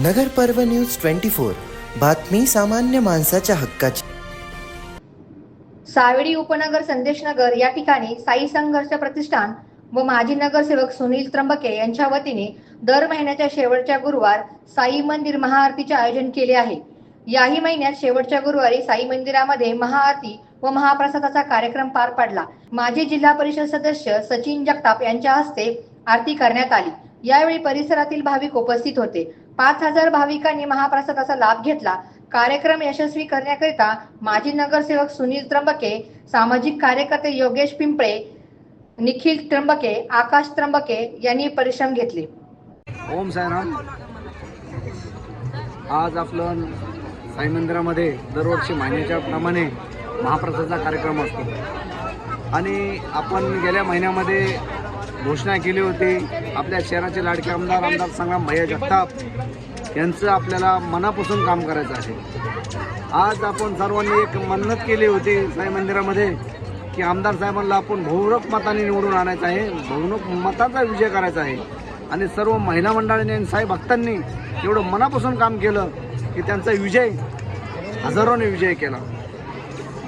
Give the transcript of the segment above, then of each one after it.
नगर पर्व news twenty four. बातमी सामान्य माणसाच्या हक्काची. सावेडी उपनगर संदेशनगर या ठिकाणी साई संघर्ष प्रतिष्ठान व माजी नगरसेवक सुनील त्र्यंबके यांच्या वतीने दर महिन्याच्या शेवटच्या गुरुवार साई मंदिर महाआरतीचे आयोजन केले आहे. याही महिन्यात शेवटच्या गुरुवारी साई मंदिरामध्ये महाआरती व महाप्रसादाचा कार्यक्रम पार पडला. माजी जिल्हा परिषद सदस्य सचिन जगताप यांच्या हस्ते आरती करण्यात आली. यावेळी परिसरातील भाविक उपस्थित होते. पाच हजार भाविकांनी महाप्रसादाचा लाभ घेतला. कार्यक्रम यशस्वी करण्याकरिता माजी नगरसेवक सुनील त्र्यंबके सामाजिक कार्यकर्ते योगेश पिंपळे निखिल त्र्यंबके आकाश त्र्यंबके यांनी परिश्रम घेतले. ओम सायराम आज आपलं साई मंदिरामध्ये दरवर्षी महिन्याच्या प्रमाणे महाप्रसादाचा कार्यक्रम असतो. आणि आपण गेल्या महिन्यामध्ये घोषणा केली होती. आपल्या शहराचे लाडके आमदार आमदार संग्राम भैया जगताप यांचं आपल्याला मनापासून काम करायचं आहे. आज आपण सर्वांनी एक मन्नत केली होती साई मंदिरामध्ये की आमदार साहेबांना आपण भौरक मताने निवडून आणायचं आहे. भौरक मताचा विजय करायचा आहे. आणि सर्व महिला मंडळाने आणि साई भक्तांनी एवढं मनापासून काम केलं की त्यांचा विजय हजारोने विजय केला.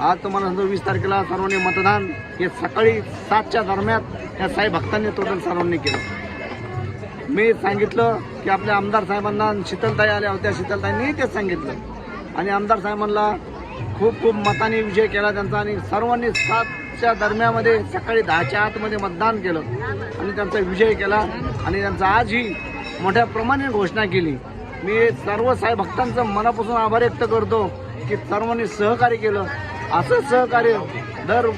आज तुम्हाला समजा वीस तारखेला सर्वांनी मतदान हे सकाळी सातच्या दरम्यान या साई भक्तांनी टोटल सर्वांनी केलं. मी सांगितलं की आपल्या आमदार साहेबांना शीतलताई आल्या होत्या शीतलताईंनी तेच सांगितलं. आणि आमदार साहेबांना खूप खूप मताने विजय केला त्यांचा आणि सर्वांनी सातच्या दरम्यामध्ये सकाळी दहाच्या आतमध्ये मतदान केलं आणि त्यांचा विजय केला आणि त्यांचा आजही मोठ्या प्रमाणे घोषणा केली. मी सर्व साई भक्तांचं मनापासून आभार व्यक्त करतो की सर्वांनी सहकार्य केलं. असं सहकार्य दर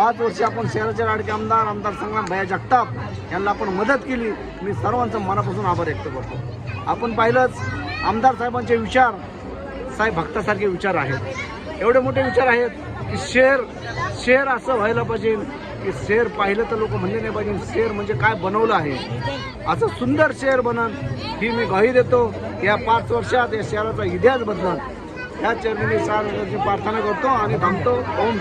पाच वर्षी आपण शहराचे लाडके आमदार आमदार संग्राम भैया जगताप यांना आपण मदत केली. मी सर्वांचं मनापासून आभार व्यक्त करतो. आपण पाहिलंच आमदार साहेबांचे विचार साहेब भक्तासारखे विचार आहेत. एवढे मोठे विचार आहेत की शेर शेर असं व्हायला पाहिजे की शेर पाहिलं तर लोक म्हणले नाही पाहिजे. शेर म्हणजे काय बनवलं आहे? असं सुंदर शेर बनन ही मी ग्वाही देतो. या पाच वर्षात या शहराचा इतिहास बदलन. या चरणी मी सार प्रार्थना करतो आणि थांबतो. ओम